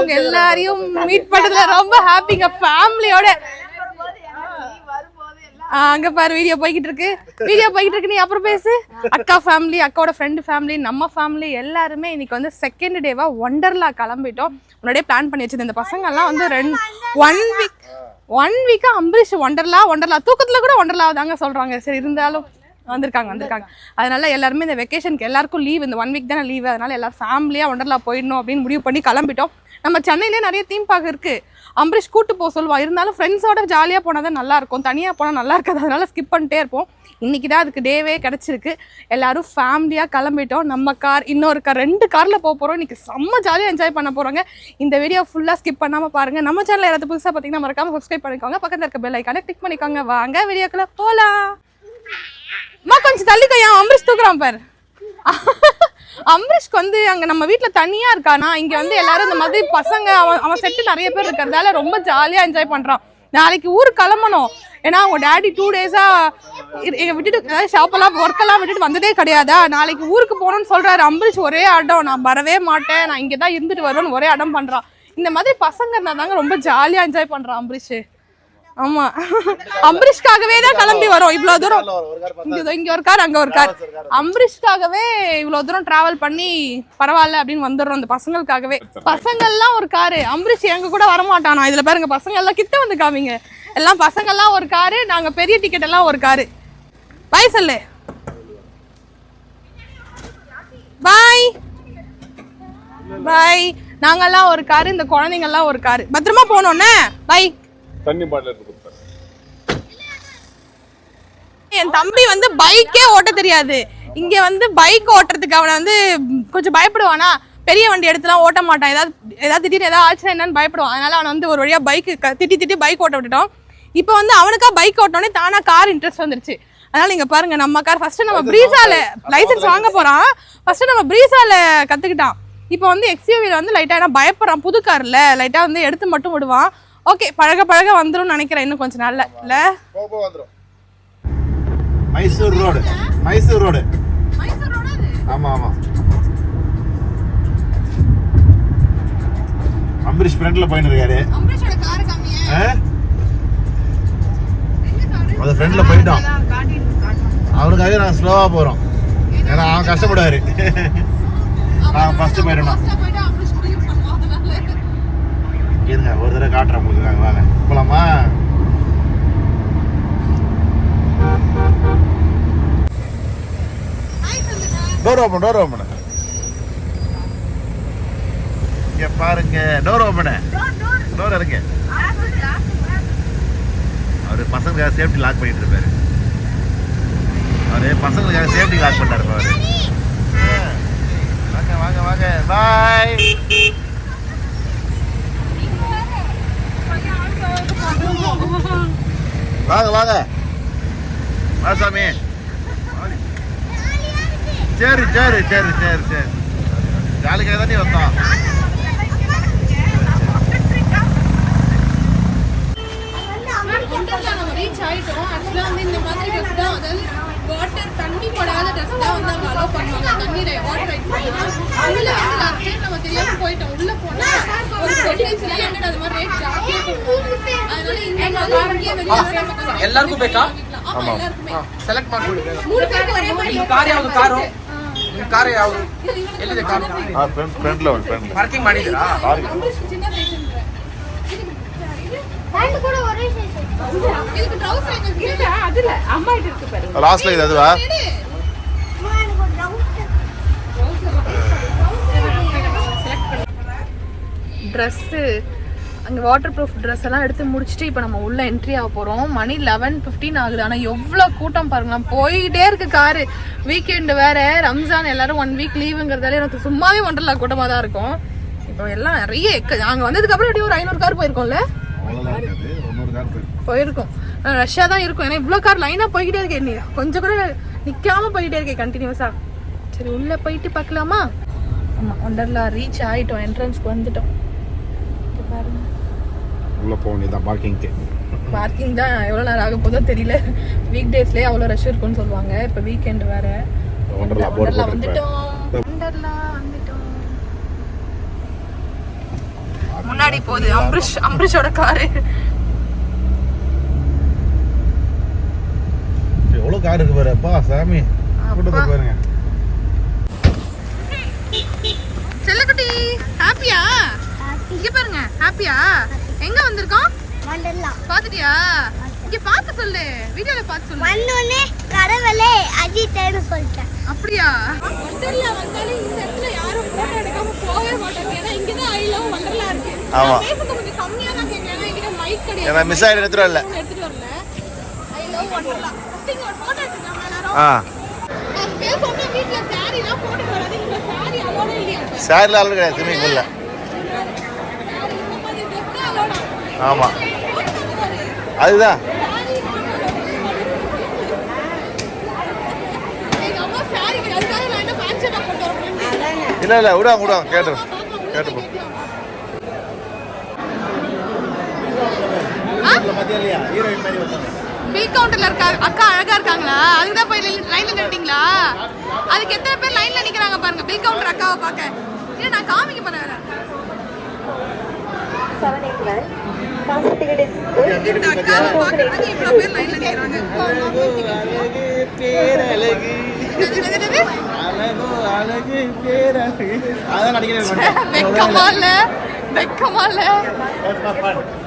உங்க எல்லாரையும் மீட் பண்ணதுல ரொம்ப ஹாப்பிங்க ஃபேமிலியோட அங்க பாரு வீடியோ போய்கிட்டு இருக்கு வீடியோ போய்கிட்டு இருக்கு நீ அப்புறம் பேசு. அக்கா ஃபேமிலி அக்காவோட ஃப்ரெண்டு ஃபேமிலி நம்ம ஃபேமிலி எல்லாருமே இன்னைக்கு வந்து செகண்ட் டேவா ஒண்டர்லா கிளம்பிட்டோம். முன்னாடியே பிளான் பண்ணி வச்சிருந்த இந்த பசங்க எல்லாம் வந்து ரெண்டு ஒன் வீக் ஒன் வீக்கா அம்பரீஷ் ஒண்டர்லா ஒண்டர்லா தூக்கத்துல கூட ஒண்டர்லா தாங்க சொல்றாங்க. சரி இருந்தாலும் வந்திருக்காங்க வந்திருக்காங்க. அதனால எல்லாருமே இந்த வெக்கேஷனுக்கு எல்லாருக்கும் லீவ் இந்த ஒன் வீக் தானே லீவு அதனால எல்லாரும் ஃபேமிலியாக ஒண்டர்லா போயிடணும் அப்படின்னு முடிவு பண்ணி கிளம்பிட்டோம். நம்ம சென்னையிலே நிறைய தீம் பார்க் இருக்கு. அம்பரீஷ் கூட்டு போக சொல்லுவாள் இருந்தாலும் ஃப்ரெண்ட்ஸோட ஜாலியாக போனால் தான் நல்லாயிருக்கும். தனியாக போனால் நல்லா இருக்காது அதனால ஸ்கிப் பண்ணிட்டே இருப்போம். இன்னைக்கு தான் அதுக்கு டேவே கிடச்சிருக்கு. எல்லோரும் ஃபேமிலியாக கிளம்பிட்டோம். நம்ம கார் இன்னொரு கார் ரெண்டு காரில் போக போகிறோம் இன்னைக்கு செம்ம ஜாலியாக என்ஜாய் பண்ண போகிறாங்க இந்த வீடியோ ஃபுல்லாக ஸ்கிப் பண்ணாமல் பாருங்கள் நம்ம சேனல் யாராவது புதுசாக பார்த்தீங்கன்னா மறக்காமல் சப்ஸ்கிரைப் பண்ணிக்கோங்க. பக்கத்தில் இருக்க பெல் ஐக்கானே கிளிக் பண்ணிக்கோங்க. வாங்க வீடியோக்குள்ளே போகலாம் அம்மா கொஞ்சம் தள்ளிக்கையா அம்பரீஷ் தூக்குறான் பாரு. அம்பரீஷ்க்கு வந்து அங்க நம்ம வீட்டுல தனியா இருக்கானா? இங்க வந்து எல்லாரும் இந்த மாதிரி பசங்க அவன் அவன் செட்டு நிறைய பேர் இருக்கிறதால ரொம்ப ஜாலியா என்ஜாய் பண்றான். நாளைக்கு ஊர் கிளம்பணும். ஏன்னா அவங்க டேடி டூ டேஸா எங்க விட்டுட்டு ஷாப்பெல்லாம் ஒர்க்கெல்லாம் விட்டுட்டு வந்ததே கிடையாதா? நாளைக்கு ஊருக்கு போகணும்னு சொல்றாரு அம்பரீஷ் ஒரே அடம். நான் வரவே மாட்டேன். நான் இங்கே தான் இருந்துட்டு வருவேன்னு ஒரே அடம் பண்றான். இந்த மாதிரி பசங்க இருந்தாதாங்க ரொம்ப ஜாலியா என்ஜாய் பண்றான் அம்பரீஷ் ஆமா. அம்பரீஷ்காகவே தான் கிளம்பி வரோம். இவ்வளவு தூரம். இங்க இங்க ஒரு கார் அங்க ஒரு கார். அம்பரீஷ்காகவே இவ்வளவு தூரம் டிராவல் பண்ணி பரவாயில்ல அப்படின்னு வந்துடுறோம் இந்த பசங்களுக்காகவே. பசங்கள்லாம் ஒரு காரு. அம்பரீஷ் எங்க கூட வரமாட்டானா? இதுல பாருங்க பசங்க எல்லாம் கிட்ட வந்து காமிங்க. எல்லாம் பசங்கள்லாம் ஒரு காரு நாங்க பெரிய டிக்கெட் எல்லாம் ஒரு காரு. பாய் சொல்லு. பாய் பாய் நாங்கெல்லாம் ஒரு காரு இந்த குழந்தைங்கெல்லாம் ஒரு காரு. பத்திரமா போனோன்னே பாய் தண்ணி பாட்டில் எடுத்து கொடுத்தாரு என் தம்பி வந்து பைக்கே ஓட்ட தெரியாது. இங்க வந்து பைக் ஓட்டுறதுக்கு அவனை வந்து கொஞ்சம் பயப்படுவானா? பெரிய வண்டி எடுத்துலாம் ஓட்ட மாட்டான். ஏதாவது ஏதாவது திடீர்னு ஏதாவது ஆச்சுன்னா என்னன்னு பயப்படுவான். அதனால அவனை வந்து ஒரு வழியா பைக் திட்டி திட்டி பைக் ஓட்ட விட்டுட்டோம். இப்போ வந்து அவனுக்கா பைக் ஓட்டோடனே தானா கார் இன்ட்ரெஸ்ட் வந்துருச்சு. அதனால நீங்க பாருங்க நம்ம கார் ஃபர்ஸ்ட் நம்ம பிரீசால லைசென்ஸ் வாங்க போறான். ஃபர்ஸ்ட் நம்ம பிரீசால கத்துக்கிட்டான். இப்போ வந்து எக்ஸ்யூவில வந்து லைட்டா ஏன்னா பயப்படுறான் புது கார்ல லைட்டா வந்து எடுத்து மட்டும் விடுவான் ஓகே பழக பழக வந்துரும்னு நினைக்கிறேன் இன்னும் கொஞ்ச நாள்ல. இல்ல? வந்துரும். மைசூர் ரோடு. மைசூர் ரோடு. ஆமா ஆமா. அம்பரீஷ் ஃப்ரெண்ட்ல போயிட்டு இருக்காரு? அது ஃப்ரெண்ட்ல போயிட்டோம். அவனுக்காக நாங்கள் ஸ்லோவா போறோம். ஏன்னா அவன் கஷ்டப்படுவாரு. நான் ஃபர்ஸ்ட் போயிடணும். இருங்க ஒரு தடவை காட்டுறேன் உங்களுக்கு. நாங்கள் வாங்க. போலாமா? டோர் ஓப்பன் டோர் ஓப்பன் இங்க பாருங்க டோர் ஓப்பன் டோர் இருக்கு அவரு பசங்களுக்காக சேஃப்டி லாக் பண்ணிட்டு இருப்பாரு. அவரு பசங்களுக்காக சேஃப்டி லாக் பண்ணாரு அவரு வாங்க வாங்க வாங்க. பாய் வாங்க வாங்க. வா சாமி. சரி சரி சரி சரி சரி. ஜாலிக்காக தானே வந்தோம். வந்தான் ஆயிட்டோம் ஆக்சுவலா வந்து இந்த மாதிரி ட்ரெஸ் தான் அதாவது வாட்டர் தண்ணி படாத ட்ரெஸ் தான் வந்து அவங்க அலோவ் பண்ணுவாங்க தண்ணி வாட்டர் ரைட் பண்ணலாம் உள்ள வந்து லாஸ்ட் டைம் நம்ம தெரியாம போயிட்டோம் உள்ள போனா ஒரு டுவெண்ட்டி த்ரீ ஹண்ட்ரட் அது மாதிரி ரேட் ஜாஸ்தியா சொல்லுவாங்க அதனால இந்த மாதிரி இங்கே வெளியே வர நம்ம கொஞ்சம் ಎಲ್ಲರಿಗೂ ಬೇಕಾ ஆமா எல்லாருக்குமே ಸೆಲೆಕ್ಟ್ ಮಾಡ್ಕೊಳ್ಳಿ மூணு பேருக்கு ஒரே மாதிரி ನಿಮ್ಮ ಕಾರ್ ಯಾವ್ದು ಕಾರು ನಿಮ್ಮ ಕಾರ್ ಯಾವ್ದು ಎಲ್ಲಿದೆ ಕಾರ್ ಫ್ರೆಂಡ್ಲ ಒಂದು ಫ್ರೆಂಡ್ ಪಾರ್ಕಿಂಗ್ ಮಾಡಿದ್ದೀರಾ சின்ன சைஸ்ன்ற பேண்ட் கூட ஒரே சைஸ் இதுக்கு ட்ரவுசர் எங்க இல்ல அதுல அம்மா கிட்ட இருக்கு பாரு லாஸ்ட்ல இது அதுவா எனக்கு ஒரு டவுட் ட்ரெஸ்ஸு அங்கே வாட்டர் ப்ரூஃப் ட்ரெஸ் எல்லாம் எடுத்து முடிச்சுட்டு இப்போ நம்ம உள்ள என்ட்ரி ஆக போகிறோம் மணி லெவன் ஃபிஃப்டீன் ஆகுது. ஆனால் எவ்வளோ கூட்டம் பாருங்களேன் போயிட்டே இருக்கு காரு வீக்கெண்டு வேற. ரம்ஜான் எல்லாரும் ஒன் வீக் லீவுங்கிறதால எனக்கு சும்மாவே ஒன்றரை கூட்டமாக தான் இருக்கும். இப்போ எல்லாம் நிறைய நாங்கள் வந்ததுக்கப்புறம் எப்படி ஒரு ஐநூறு கார் போயிருக்கோம்ல? போயிருக்கும். ரஷ்ஷாக தான் இருக்கும். ஏன்னா இவ்வளோ கார் லைனாக போய்கிட்டே இருக்கேன் நீ கொஞ்சம் கூட நிற்காம போய்கிட்டே இருக்கேன் கண்டினியூஸாக சரி உள்ளே போயிட்டு பார்க்கலாமா? ஆமாம் ஒண்டர்லா ரீச் ஆகிட்டோம் என்ட்ரன்ஸ்க்கு வந்துட்டோம். உள்ள போக வேண்டியதான் பார்க்கிங்க்கு பார்க்கிங் தான் எவ்வளோ நேரம் ஆக போதோ தெரியல. வீக் டேஸ்லேயே அவ்வளோ ரஷ் இருக்கும்னு சொல்லுவாங்க. இப்போ வீக்கெண்ட் வேற. Wonderla போட்டிருப்பாரு. வந்துட்டோம். Wonderla வந்துட்டோம். பின்னாடி போகுது. அம்பரிஷ் அம்பரிஷோட காரு எவ்வளவு கார் இருக்கு பாரு அப்பா. சாமி கூட்டத்தை பாருங்க. செல்லக்குட்டி ஹாப்பியா இங்க பாருங்க ஹாப்பியா எங்க வந்திருக்கோம்? வண்டர்லா பாத்துட்டியா இங்க பார்த்து சொல்லு. வீடியோல பார்த்து சொல்லு. வந்தோடனே கடவுளே அஜித்தேன்னு சொல்லிட்டேன். அப்படியா? வண்டர்லா வந்தாலும் இந்த இடத்துல யாரும் போட்டோ எடுக்காம போகவே மாட்டாங்க. ஏன்னா இங்க தான் ஐ லவ் வண்டர்லா இருக்கு. ஆமா. நான் பேசுறது கொஞ்சம் கம்மியா தான் கேட்கறேன் ஏன்னா இங்க மைக் கிடையாது. ஏன்னா மிஸ் ஆயிடு எடுத்துட்டு வரல. எடுத்துட்டு வரல. ஐ லவ் வண்டர்லா ஃபர்ஸ்ட் இங்க ஒரு போட்டோ எடுத்துக்கலாம் எல்லாரும். ஆ. நான் பேசாம வீட்ல சாரி எல்லாம் போட்டு வராதீங்க இந்த சாரி அலோட இல்லையா? சாரில் ஆளு கிடையாது. ஸ்விம்மிங் பூல்ல சாரி இந்த மாதிரி dress தான் அலோடா ஆமா போட்டு பாரு அதுதான் எங்க அம்மா சாரி அதுக்காக நான் என்ன பேண்ட் ஷர்ட் போட்டு வரேன் இல்ல இல்ல விடுவாங்க விடுவாங்க கேட்டு கேட்டு போ. கவுண்டர்ல இருக்கா அக்கா அழகா இருக்காங்களா? அதுக்கு தான் போய் லைன்ல நின்னுட்டீங்களா? அதுக்கு எத்தனை பேர் லைன்ல நிக்கிறாங்க பாருங்க பி கவுண்டர் அக்காவை பார்க்க. இல்ல நான் காமிக்க போறேன் வேற பேர் பேரழகு அழகு அழகு பேரழகு அதான் நடிக்கிறேன் வெக்கமா இல்ல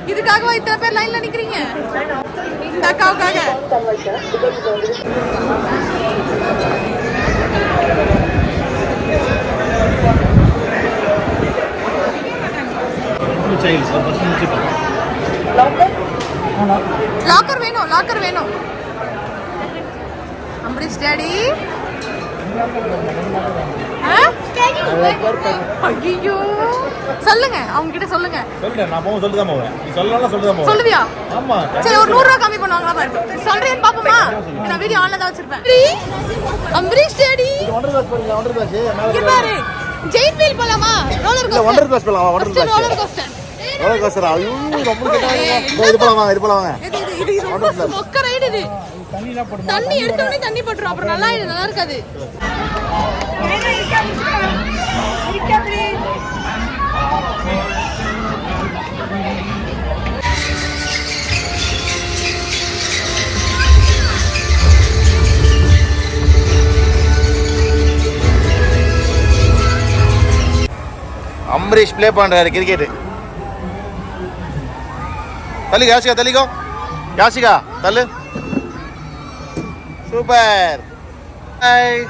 இதுக்காகவா இத்தனை பேர் லைன்ல நிக்கிறீங்க இந்த அக்காவுக்காக லாக்கர் வேணும் லாக்கர் வேணும். அம்பரீஷ் டேடி ஐயோ சொல்லுங்க அவங்க கிட்ட சொல்லுங்க. சொல்லிட்டேன் நான் சொல்லிட்டு தான் போவேன். நீ சொல்லலாம் தான் போவேன். சொல்லுவியா? ஆமா சரி ஒரு நூறு ரூபா கம்மி பண்ணுவாங்களா பாரு. சொல்றேன்னு பாப்போமா? நான் வீடியோ ஆன்ல தான் வச்சிருப்பேன். அம்பரீஷ் டேடி ஒன்றரை கிளாஸ் போறீங்களா? ஒன்றரை கிளாஸ் இங்க பாரு ஜெயின் வீல் போலாமா? ரோலர் இல்ல ஒன்றரை கிளாஸ் போலாம்? ஒன்றரை glass roller coaster roller coaster ஐயோ ரொம்ப கேட்டாங்க இது போலாம் வாங்க இது போலாம் வாங்க. இது இது இது ரொம்ப மொக்க ரைடு இது. தண்ணி எடுத்த உடனே தண்ணி பட்டுரும். அப்புறம் நல்லா இது நல்லா இருக்காது. அம்பரீஷ் ப்ளே பண்றாரு கிரிக்கெட் தள்ளி யாசிகா தள்ளிக்கோ. யாசிகா தள்ளு. Super. Bye.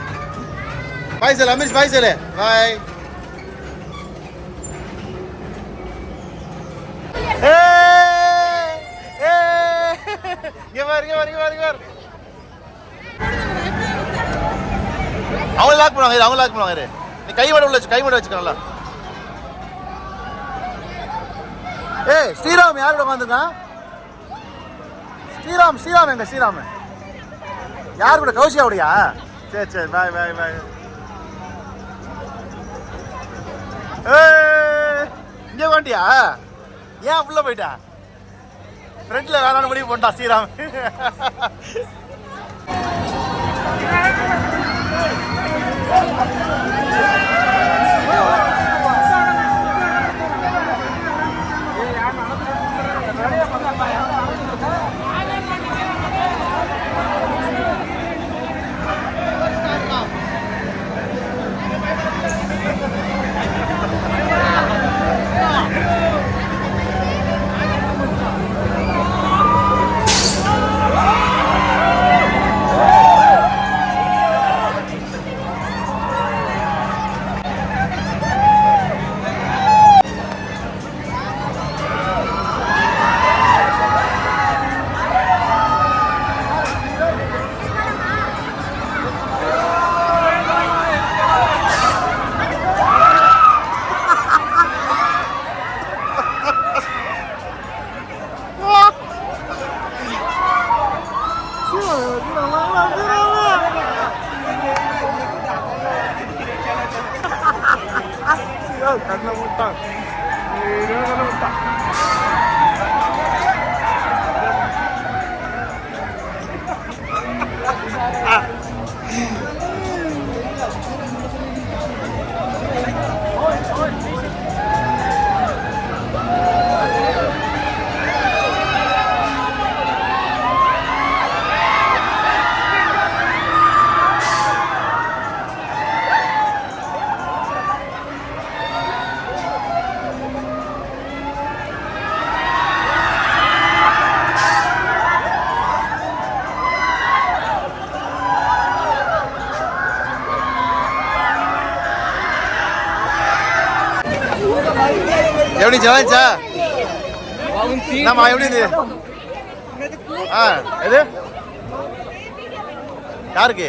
Bye sir Amish bye sir bye. அவங்க லாக் பண்ணுவாங்க அவங்க லாக் பண்ணுவாங்க இரு. நீ கை மட்டும் உள்ள வச்சு கை மட்டும் வச்சுக்க நல்லா. ஏய் ஸ்ரீராம் யாரோட உட்காந்துருக்கான்? ஸ்ரீராம் ஸ்ரீராம் எங்க ஸ்ரீராம்? யார் கூட? கௌசியாவுடையா? சரி சரி பாய் பாய் பாய் இங்கே வாண்டியா ஏன் உள்ள போயிட்டா? ஃப்ரெண்ட்ல வேணாம்னு முடிவு போட்டா ஸ்ரீராம். Yeah. எப்படி ஜவாச்சா என்னம்மா எப்படி இது ஆ எது? யாருக்கு?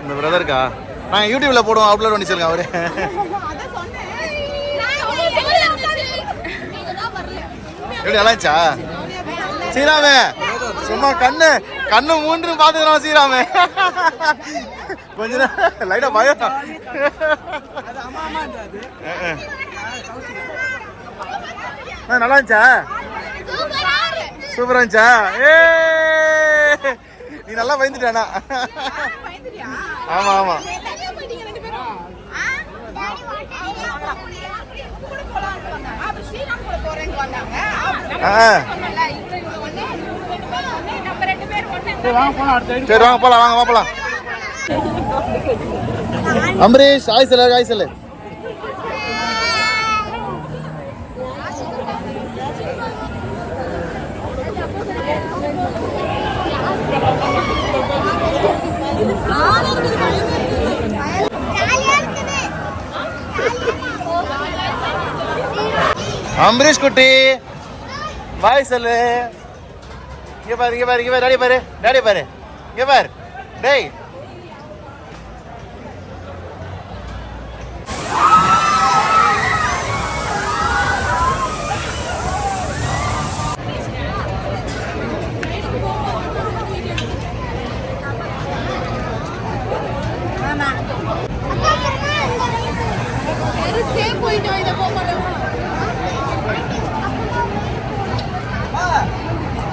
இந்த பிரதருக்கா நான் யூடியூப்ல போடுவோம் அப்லோட் பண்ணி சொல்லுங்க அவரு. எப்படி நல்லாச்சா சீராமே சும்மா கண்ணு கண்ணு மூன்று பாத்துக்கிறோம் சீராமே கொஞ்ச நேரம். லைட்டா பயம் நல்லா இருந்துச்சா? சூப்பரா இருந்துச்சா? ஏ நீ நல்லா பயந்துட்டானா ஆமா ஆமா. ஆ சரி வாங்க போலாம் வாங்க வா போலாம். அம்பரீஷ் ஆய் சொல்லு ஆய் சொல்லு அம்பரீஷ் குட்டி பாய் சொல்லு இங்க பாரு இங்க பாரு இங்க பாரு டாடி பாரு டாடி பாரு இங்க பாரு டேய்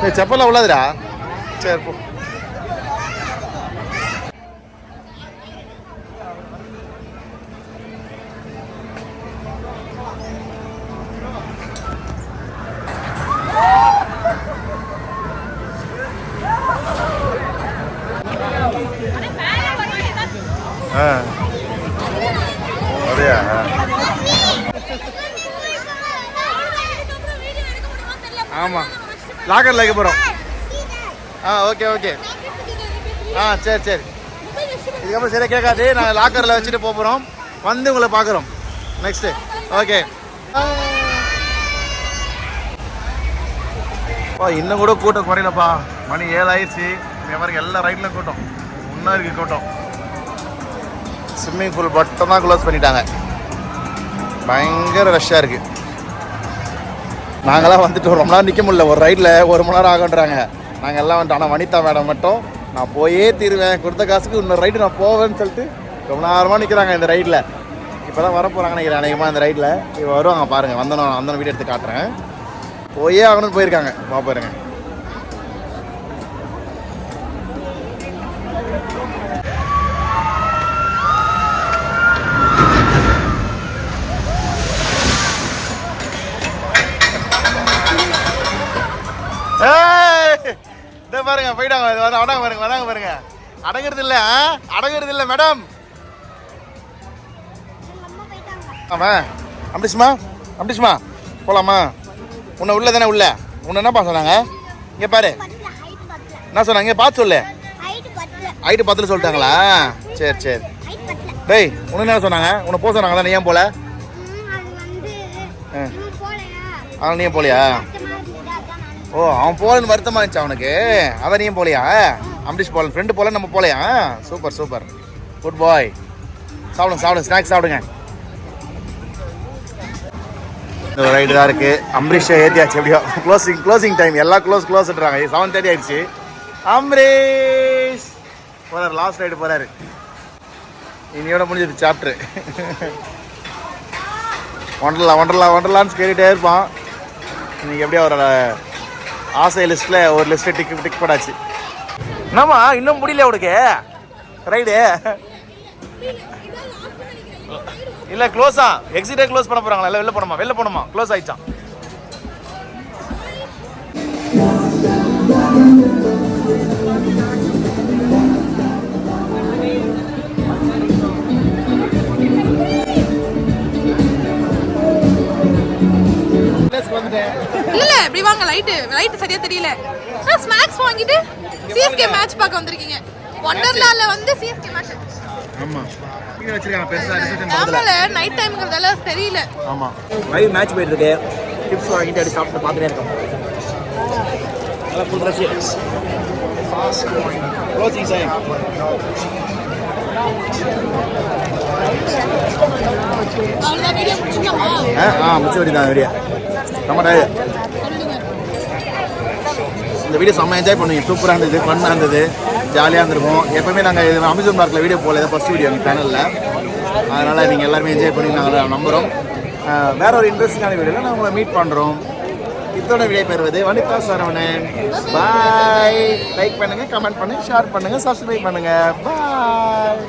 ஏய் செப்பல்லாம் உள்ளதுடா. சரி போ. லாக்கர்ல வைக்க போறோம். ஆ ஓகே ஓகே ஆ சரி சரி. இதுக்கப்புறம் சரியா கேட்காது. நாங்கள் லாக்கரில் வச்சுட்டு போக போகிறோம் வந்து உங்களை பார்க்குறோம். நெக்ஸ்ட்டு ஓகே இன்னும் கூட கூட்டம் குறையலப்பா. மணி ஏழு ஆயிடுச்சு பாருங்க எல்லா ரைட்லையும் கூட்டம். இன்னும் இருக்கு கூட்டம். ஸ்விம்மிங் பூல் மட்டும் தான் க்ளோஸ் பண்ணிட்டாங்க. பயங்கர ரஷ்ஷாக இருக்குது நாங்களாம் வந்துட்டு ரொம்ப நேரம் நிற்க முடியல. ஒரு ரைடில் ஒரு மணி நேரம் ஆகுன்றாங்க நாங்கள் எல்லாம் வந்துட்டு ஆனால் வனிதா மேடம் மட்டும் நான் போயே தீருவேன். கொடுத்த காசுக்கு இன்னொரு ரைடு நான் போவேன்னு சொல்லிட்டு ரொம்ப நேரமாக நிற்கிறாங்க இந்த ரைடில் இப்போ தான் வர போகிறாங்க நினைக்கிறேன். அநேகமாக இந்த ரைடில் இப்போ வருவாங்க பாருங்கள் வந்தனும் வந்தனும் வீடியோ எடுத்து காட்டுறேன். போயே ஆகணும்னு போயிருக்காங்க. வா இதோ பாருங்க போயிட்டாங்க. வராங்க பாருங்க வராங்க பாருங்க. அடங்குறது இல்ல? அடங்குறது இல்ல மேடம். ஆமா. அம்பிடிஷ்மா அம்பிடிஷ்மா போலாமா? உன்னை உள்ள தானே உள்ள? உன்னை என்னப்பா சொன்னாங்க? இங்க பாரு. என்ன சொன்னாங்க? பார்த்து சொல்லு. ஹைட்டு பத்தில் சொல்லிட்டாங்களா? சரி சரி. டேய் உனக்கு என்ன சொன்னாங்க? உன்னை போக சொன்னாங்களா? நீ ஏன் போல? ஆ. நீ போலியா? ஓ அவன் போலன்னு வருத்தமா இருந்துச்சு அவனுக்கு. அவன் நீயும் ஏன் போலியா? அம்பரீஷ் போல ஃப்ரெண்டு போல நம்ம போலையா? Super super. குட் பாய் சாப்பிடுங்க சாப்பிடுங்க ஸ்நாக்ஸ் சாப்பிடுங்க. இந்த ரைடு தான் இருக்கு. அம்பரீஷை ஏத்தியாச்சு எப்படியோ. க்ளோசிங் க்ளோசிங் டைம் எல்லாம் க்ளோஸ் க்ளோஸ்ன்றாங்க செவன் தேர்ட்டி ஆயிடுச்சு. அம்பரீஷ் போறாரு லாஸ்ட் ரைடு போறாரு. இனியோட முடிஞ்சது சாப்டர் ஒண்டர்லா ஒண்டர்லா ஒண்டர்லான்னு கேட்டுட்டே இருப்பான். இன்னைக்கு எப்படியோ அவரோட ஆசை லிஸ்ட்டில் ஒரு லிஸ்ட்டு டிக் டிக் போடாச்சு. என்னம்மா இன்னும் முடியல உனக்கு? ரைடு. இல்ல க்ளோஸா எக்ஸிட்டே க்ளோஸ் பண்ண போறாங்களா? இல்ல வெளில போனோமா வெளில போனோமா க்ளோஸ் ஆயிடுச்சான் லைட் லைட் சரியா தெரியல. ஸ்நாக்ஸ் வாங்கிட்டு சிஎஸ்கே மேட்ச் பார்க்க வந்திருக்கீங்க. ஒண்டர்லால வந்து சிஎஸ்கே மேட்ச் ஆமா. ஆமால நைட் டைம்ங்கிறதால தெரியல. ஆமா. லைவ் மேட்ச் போயிட்டு இருக்கு டிப்ஸ் வாங்கிட்டு அப்படி சாப்பிட்டு பார்த்துட்டே இருக்கோம். நல்லா ஃபுல் ரஷ் க்ளோசிங் டைம் அவ்வளவுதான் வீடியோ முடிச்சுக்கலாமா ஆ ஆ மிச்ச வரி தான் வீடியோ நம்ம இந்த வீடியோ செம்ம என்ஜாய் பண்ணுவீங்க. சூப்பராக இருந்தது ஃபன்னாக இருந்தது. ஜாலியாக இருந்திருக்கும். எப்பவுமே நாங்கள் இது அமேசான் பார்க்கில் வீடியோ போகல. ஃபஸ்ட் வீடியோ எங்கள் சேனலில் அதனால் நீங்கள் எல்லாருமே என்ஜாய் பண்ணி நாங்கள் நம்புகிறோம் வேற ஒரு இன்ட்ரெஸ்டிங்கான வீடியோவில் நான் உங்களை மீட் பண்ணுறோம் இத்தோட விடை பெறுவது வனிதா சரவணன். பாய் லைக் பண்ணுங்கள் கமெண்ட் பண்ணுங்கள் ஷேர் பண்ணுங்கள் சப்ஸ்கிரைப் பண்ணுங்கள் பாய்